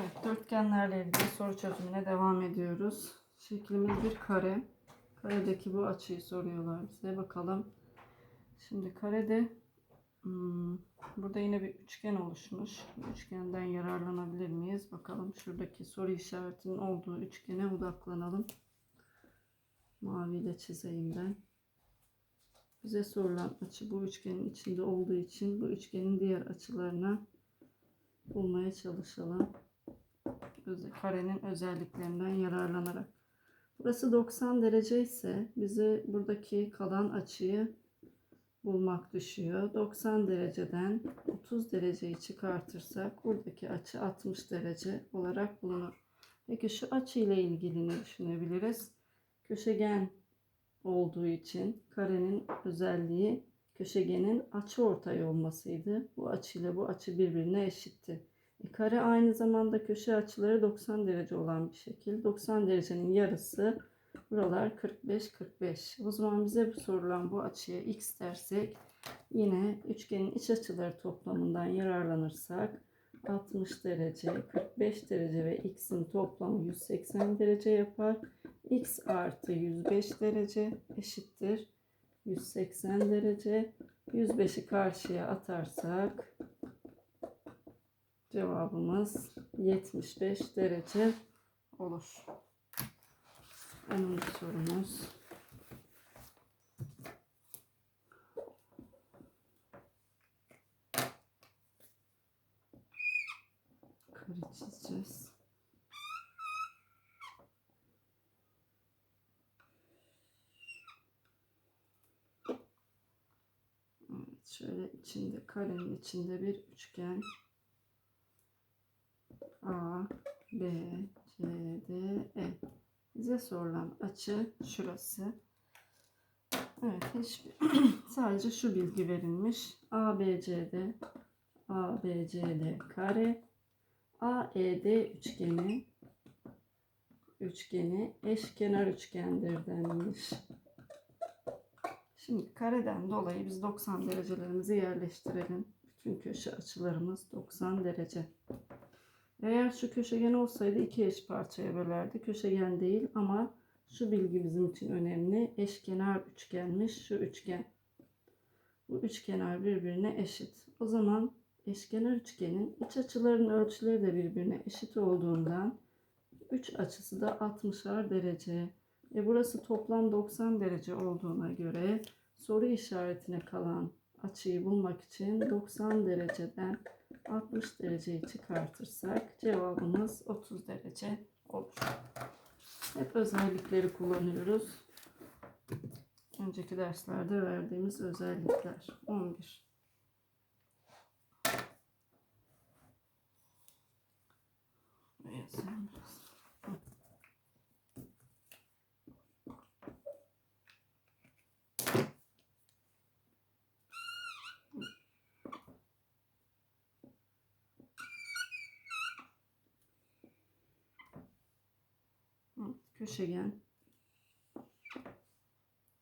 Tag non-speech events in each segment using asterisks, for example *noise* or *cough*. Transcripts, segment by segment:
Evet, dörtgenlerle ilgili soru çözümüne devam ediyoruz. Şeklimiz bir kare. Karedeki bu açıyı soruyorlar bize. Bakalım. Şimdi karede hmm, burada yine bir üçgen oluşmuş. Üçgenden yararlanabilir miyiz? Bakalım şuradaki soru işaretinin olduğu üçgene odaklanalım. Maviyle çizeyim ben. Bize sorulan açı bu üçgenin içinde olduğu için bu üçgenin diğer açılarına bulmaya çalışalım karenin özelliklerinden yararlanarak. Burası 90 derece ise bize buradaki kalan açıyı bulmak düşüyor. 90 dereceden 30 dereceyi çıkartırsak buradaki açı 60 derece olarak bulunur. Peki şu açı ile ilgili ne düşünebiliriz? Köşegen olduğu için karenin özelliği köşegenin açı ortay olmasıydı. Bu açıyla bu açı birbirine eşitti. Kare aynı zamanda köşe açıları 90 derece olan bir şekil. 90 derecenin yarısı buralar 45-45. O zaman bize bu sorulan bu açıya x dersek yine üçgenin iç açıları toplamından yararlanırsak 60 derece, 45 derece ve x'in toplamı 180 derece yapar. x artı 105 derece eşittir 180 derece. 105'i karşıya atarsak Cevabımız 75 derece olur. 10. sorumuz. Kare çizeceğiz. Evet, şöyle içinde karenin içinde bir üçgen A, B, C, D, E. Bize sorulan açı şurası. Evet, hiçbir, *clears throat* sadece şu bilgi verilmiş. A, B, C, D, A, B, C, D kare, A, E, D üçgeni, üçgeni eşkenar üçgendir denmiş. Şimdi kareden dolayı biz 90 derecelerimizi yerleştirelim. Bütün köşe açılarımız 90 derece. Eğer şu köşegen olsaydı iki eş parçaya bölerdi. Köşegen değil ama şu bilgi bizim için önemli. Eşkenar üçgenmiş şu üçgen. Bu üçkenar birbirine eşit. O zaman eşkenar üçgenin iç açıların ölçüleri de birbirine eşit olduğundan 3 açısı da 60'ar derece. E burası toplam 90 derece olduğuna göre soru işaretine kalan açıyı bulmak için 90 dereceden 60 dereceyi çıkartırsak cevabımız 30 derece olur. Hep özellikleri kullanıyoruz. Önceki derslerde verdiğimiz özellikler. 11. Yazayım biraz. Evet, köşegen.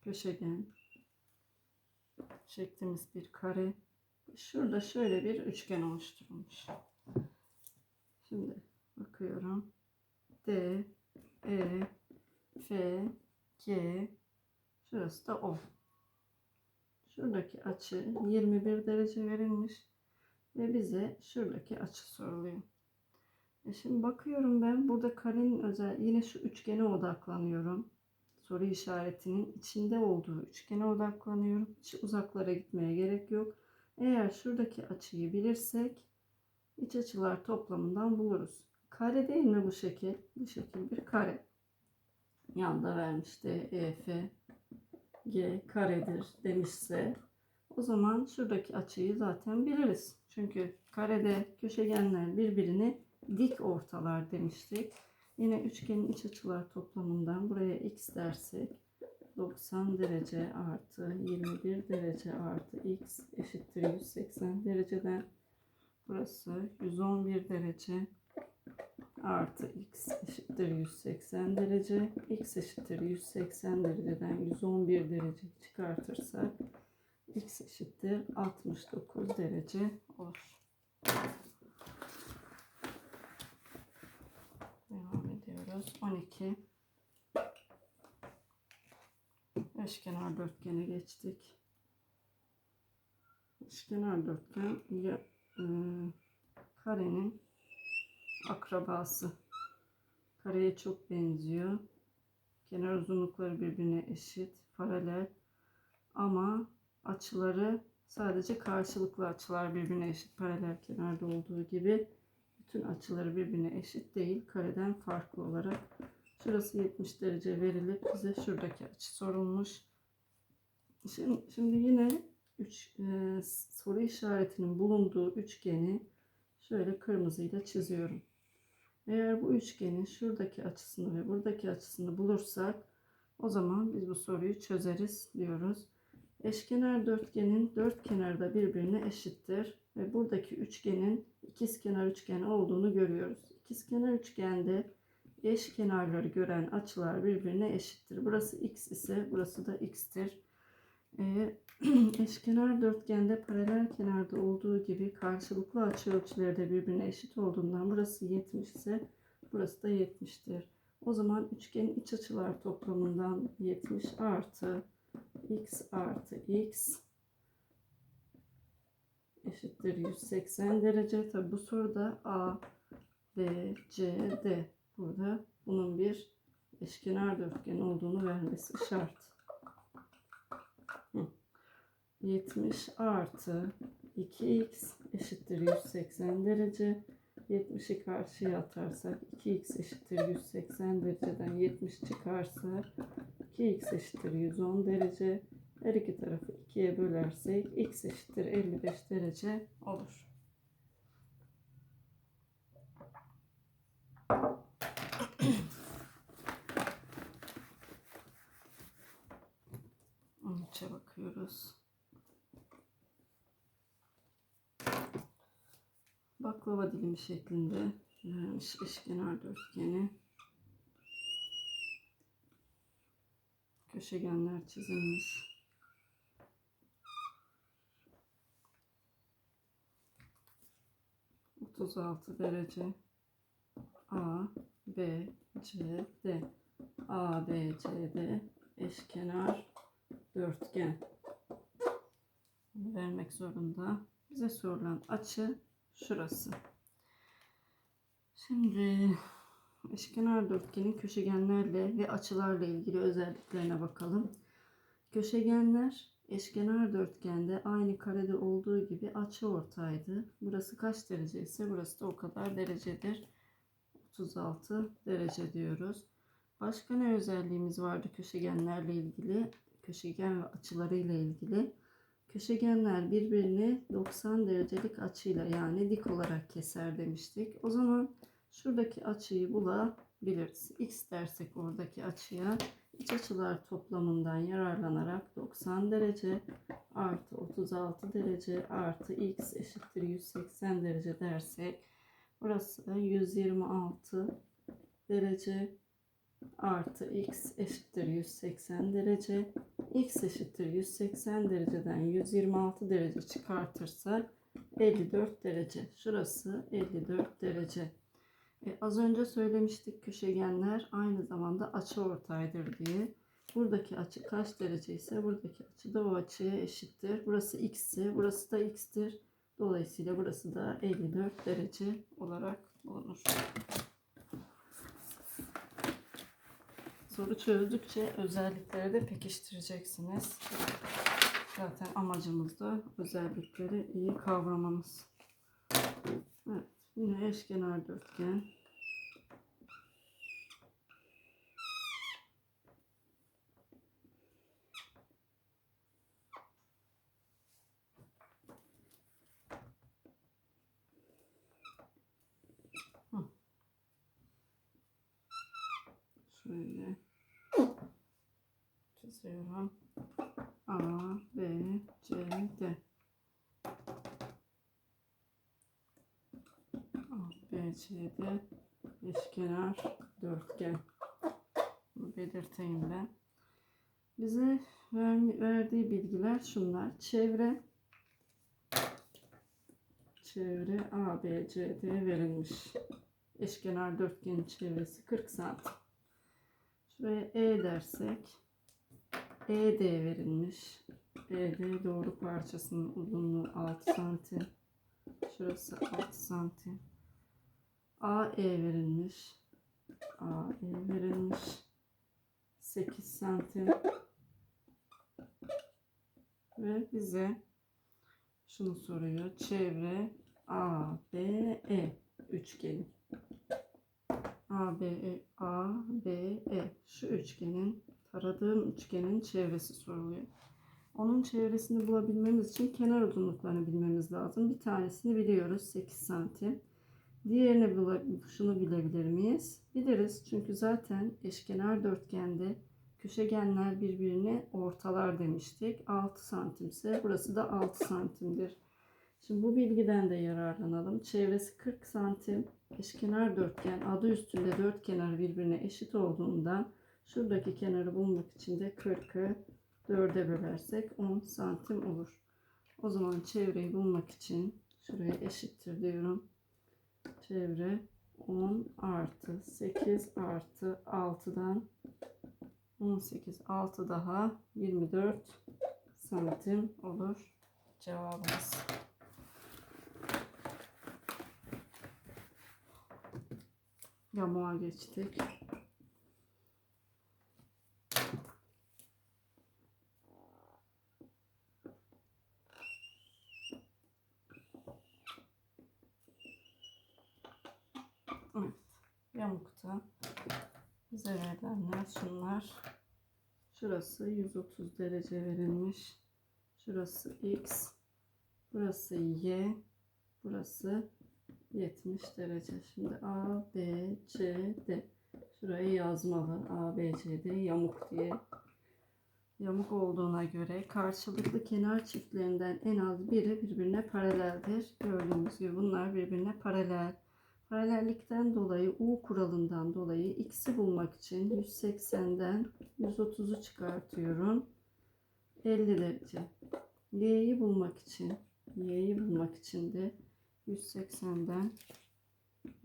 Köşegen. Şeklimiz bir kare. Şurada şöyle bir üçgen oluşturulmuş. Şimdi bakıyorum. D E F G. Şurası da O. Şuradaki açı 21 derece verilmiş ve bize şuradaki açı soruluyor e şimdi bakıyorum ben burada karenin özel yine şu üçgene odaklanıyorum. Soru işaretinin içinde olduğu üçgene odaklanıyorum. Hiç uzaklara gitmeye gerek yok. Eğer şuradaki açıyı bilirsek iç açılar toplamından buluruz. Kare değil mi bu şekil? Bu şekil bir kare. Yanda vermişti EF G karedir demişse o zaman şuradaki açıyı zaten biliriz. Çünkü karede köşegenler birbirini dik ortalar demiştik. Yine üçgenin iç açılar toplamından buraya x dersek 90 derece artı 21 derece artı x eşittir 180 dereceden burası 111 derece artı x eşittir 180 derece x eşittir 180 dereceden 111 derece çıkartırsak x eşittir 69 derece olur. Bakıyoruz. 12 eşkenar dörtgene geçtik. Eşkenar dörtgen ya, e, karenin akrabası. Kareye çok benziyor. Kenar uzunlukları birbirine eşit, paralel. Ama açıları sadece karşılıklı açılar birbirine eşit. Paralel kenarda olduğu gibi bütün açıları birbirine eşit değil. Kareden farklı olarak. Şurası 70 derece verilip bize şuradaki açı sorulmuş. Şimdi, şimdi yine üç, e, soru işaretinin bulunduğu üçgeni şöyle kırmızıyla çiziyorum. Eğer bu üçgenin şuradaki açısını ve buradaki açısını bulursak o zaman biz bu soruyu çözeriz diyoruz. Eşkenar dörtgenin dört kenarı da birbirine eşittir ve buradaki üçgenin ikizkenar üçgen olduğunu görüyoruz. İkizkenar üçgende eş kenarları gören açılar birbirine eşittir. Burası x ise burası da x'tir. Ee, *clears throat* eşkenar dörtgende paralel kenarda olduğu gibi karşılıklı açı ölçüleri de birbirine eşit olduğundan burası 70 ise burası da 70'tir. O zaman üçgenin iç açılar toplamından 70 artı x artı x eşittir 180 derece. Tabi bu soruda A, B, C, D. Burada bunun bir eşkenar dörtgen olduğunu vermesi şart. 70 artı 2x eşittir 180 derece. 70'i karşıya atarsak 2x eşittir 180 dereceden 70 çıkarsa 2x eşittir 110 derece. Her iki tarafı 2'ye bölersek x eşittir 55 derece olur. *clears throat* Üçe bakıyoruz. Baklava dilimi şeklinde vermiş eşkenar dörtgeni. Köşegenler çizilmiş. Otuz altı derece A, B, C, D. A, B, C, D eşkenar dörtgen. Vermek zorunda. Bize sorulan açı şurası. Şimdi eşkenar dörtgenin köşegenlerle ve açılarla ilgili özelliklerine bakalım. Köşegenler eşkenar dörtgende aynı karede olduğu gibi açı ortaydı. Burası kaç derece ise burası da o kadar derecedir. 36 derece diyoruz. Başka ne özelliğimiz vardı köşegenlerle ilgili? Köşegen ve açılarıyla ilgili. Köşegenler birbirini 90 derecelik açıyla yani dik olarak keser demiştik. O zaman şuradaki açıyı bulabiliriz. X dersek oradaki açıya iç açılar toplamından yararlanarak 90 derece artı 36 derece artı x eşittir 180 derece dersek burası 126 derece artı x eşittir 180 derece. x eşittir 180 dereceden 126 derece çıkartırsak 54 derece. Şurası 54 derece. E, az önce söylemiştik köşegenler aynı zamanda açı ortaydır diye. Buradaki açı kaç derece ise buradaki açı da o açıya eşittir. Burası x ise burası da x'tir. Dolayısıyla burası da 54 derece olarak bulunur. Soru çözdükçe özellikleri de pekiştireceksiniz. Zaten amacımız da özellikleri iyi kavramamız. Evet, yine eşkenar dörtgen. Şöyle çiziyorum. A, B, C, D. A, B, C, D eşkenar dörtgen. Bunu belirteyim ben. Bize ver, verdiği bilgiler şunlar. Çevre çevre A, B, C, D verilmiş. Eşkenar dörtgenin çevresi 40 santim. Şuraya E dersek ED verilmiş. ED doğru parçasının uzunluğu 6 santim. Şurası 6 santim. AE verilmiş. AE verilmiş. 8 santim. Ve bize şunu soruyor. Çevre ABE üçgeni. ABE ABE şu üçgenin taradığım üçgenin çevresi soruluyor. Onun çevresini bulabilmemiz için kenar uzunluklarını bilmemiz lazım. Bir tanesini biliyoruz 8 santim. Diğerini şunu bilebilir miyiz? Biliriz çünkü zaten eşkenar dörtgende köşegenler birbirini ortalar demiştik. 6 santimse burası da 6 santimdir. Şimdi bu bilgiden de yararlanalım. Çevresi 40 santim. Eşkenar dörtgen adı üstünde dört kenar birbirine eşit olduğundan şuradaki kenarı bulmak için de 40'ı 4'e bölersek 10 santim olur. O zaman çevreyi bulmak için şuraya eşittir diyorum. Çevre 10 artı 8 artı 6'dan 18 6 daha 24 santim olur cevabımız. Yamuğa geçtik. Evet. Yamukta bize verilenler şunlar. Şurası 130 derece verilmiş. Şurası x. Burası y. Burası 70 derece. Şimdi A, B, C, D. Şurayı yazmalı. A, B, C, D yamuk diye. Yamuk olduğuna göre karşılıklı kenar çiftlerinden en az biri birbirine paraleldir. Gördüğünüz gibi bunlar birbirine paralel. Paralellikten dolayı U kuralından dolayı x'i bulmak için 180'den 130'u çıkartıyorum. 50 derece. Y'yi bulmak için Y'yi bulmak için de 180'den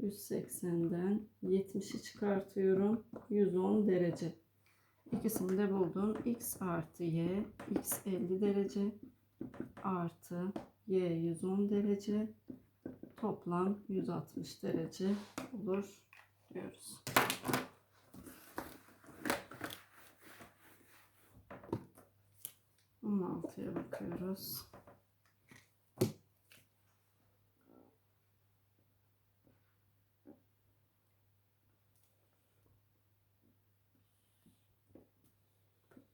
180'den 70'i çıkartıyorum. 110 derece. İkisini de buldum. X artı Y. X 50 derece. Artı Y 110 derece. Toplam 160 derece olur diyoruz. Altıya bakıyoruz.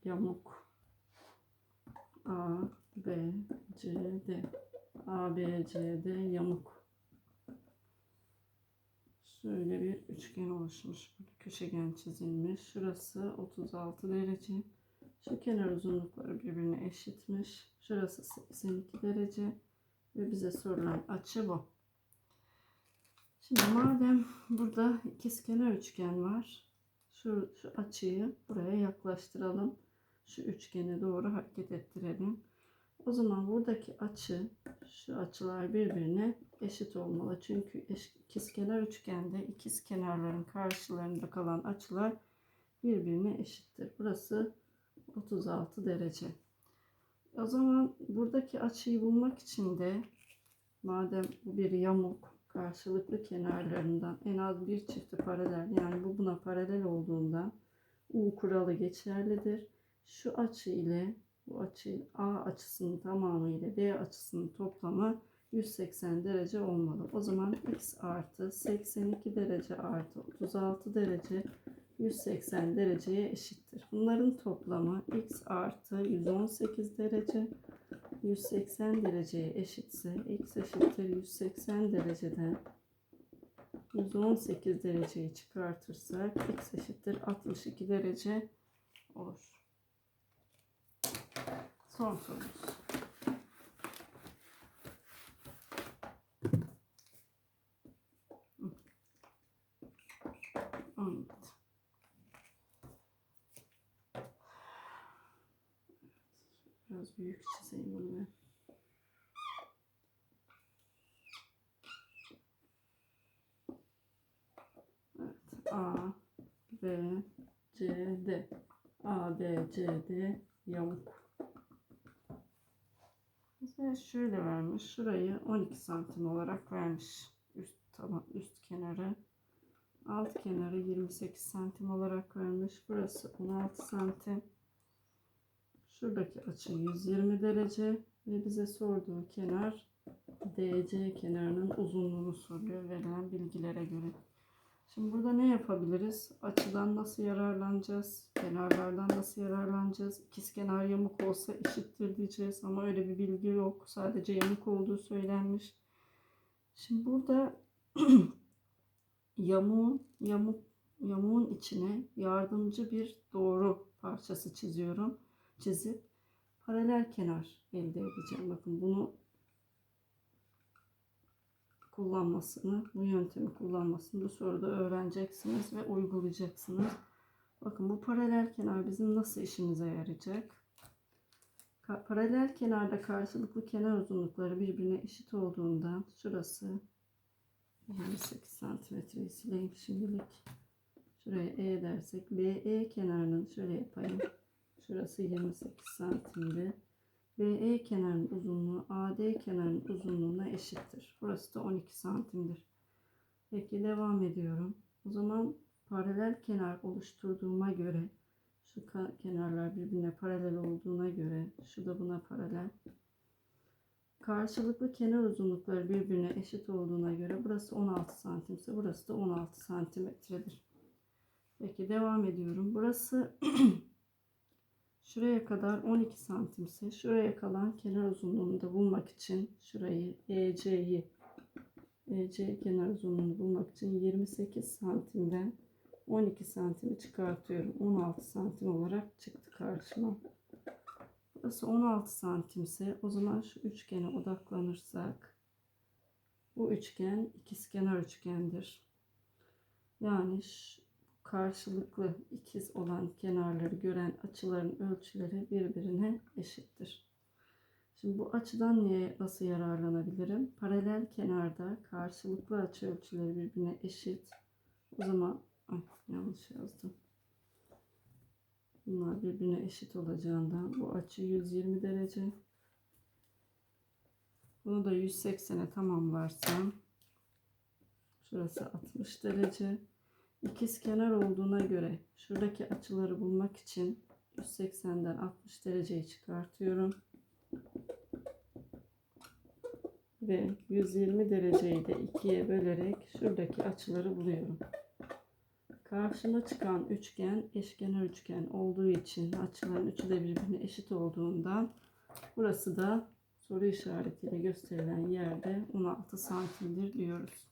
yamuk A B C D A B C D yamuk şöyle bir üçgen oluşmuş. Burada köşegen çizilmiş. Şurası 36 derece. Şu kenar uzunlukları birbirine eşitmiş. Şurası 82 derece. Ve bize sorulan açı bu. Şimdi madem burada ikizkenar üçgen var şu, şu açıyı buraya yaklaştıralım. Şu üçgene doğru hareket ettirelim. O zaman buradaki açı, şu açılar birbirine eşit olmalı. Çünkü ikizkenar üçgende ikiz kenarların karşılarında kalan açılar birbirine eşittir. Burası 36 derece. O zaman buradaki açıyı bulmak için de madem bu bir yamuk karşılıklı kenarlarından en az bir çifti paralel yani bu buna paralel olduğundan U kuralı geçerlidir şu açı ile bu açı A açısının tamamı ile B açısının toplamı 180 derece olmalı. O zaman x artı 82 derece artı 36 derece 180 dereceye eşittir. Bunların toplamı x artı 118 derece 180 dereceye eşitse x eşittir 180 dereceden 118 dereceyi çıkartırsak x eşittir 62 derece olur. Son sorumuz. Evet. Biraz büyük çizeyim bunu ben. Evet. A, B, CD. ABCD yamuk. Bize şöyle vermiş. Şurayı 12 santim olarak vermiş. Üst taban, üst kenarı. Alt kenarı 28 santim olarak vermiş. Burası 16 santim. Şuradaki açı 120 derece ve bize sorduğu kenar DC kenarının uzunluğunu soruyor verilen bilgilere göre. Şimdi burada ne yapabiliriz? Açıdan nasıl yararlanacağız? Kenarlardan nasıl yararlanacağız? İkizkenar yamuk olsa eşittir diyeceğiz ama öyle bir bilgi yok. Sadece yamuk olduğu söylenmiş. Şimdi burada *clears throat* yamuğun yamuk yamuğun içine yardımcı bir doğru parçası çiziyorum. Çizip paralel kenar elde edeceğim. Bakın bunu kullanmasını, bu yöntemi kullanmasını bu soruda öğreneceksiniz ve uygulayacaksınız. Bakın bu paralel kenar bizim nasıl işimize yarayacak? Paralel kenarda karşılıklı kenar uzunlukları birbirine eşit olduğundan şurası 28 santimetreyi sileyim şimdilik. Şuraya E dersek BE kenarının şöyle yapayım. Şurası 28 santimdi. BE kenarının uzunluğu AD kenarının uzunluğuna eşittir. Burası da 12 santimdir. Peki devam ediyorum. O zaman paralel kenar oluşturduğuma göre şu kenarlar birbirine paralel olduğuna göre şu da buna paralel. Karşılıklı kenar uzunlukları birbirine eşit olduğuna göre burası 16 santimse burası da 16 santimetredir. Peki devam ediyorum. Burası *clears throat* Şuraya kadar 12 santimse şuraya kalan kenar uzunluğunu da bulmak için şurayı EC'yi EC kenar uzunluğunu bulmak için 28 santimden 12 santimi çıkartıyorum. 16 santim olarak çıktı karşıma. Burası 16 santimse o zaman şu üçgene odaklanırsak bu üçgen ikizkenar üçgendir. Yani karşılıklı ikiz olan kenarları gören açıların ölçüleri birbirine eşittir. Şimdi bu açıdan niye nasıl yararlanabilirim? Paralel kenarda karşılıklı açı ölçüleri birbirine eşit. O zaman ay, yanlış yazdım. Bunlar birbirine eşit olacağından bu açı 120 derece. Bunu da 180'e tamamlarsam şurası 60 derece. İkiz kenar olduğuna göre şuradaki açıları bulmak için 180'den 60 dereceyi çıkartıyorum. Ve 120 dereceyi de ikiye bölerek şuradaki açıları buluyorum. Karşıma çıkan üçgen eşkenar üçgen olduğu için açıların üçü de birbirine eşit olduğundan burası da soru işaretiyle gösterilen yerde 16 santimdir diyoruz.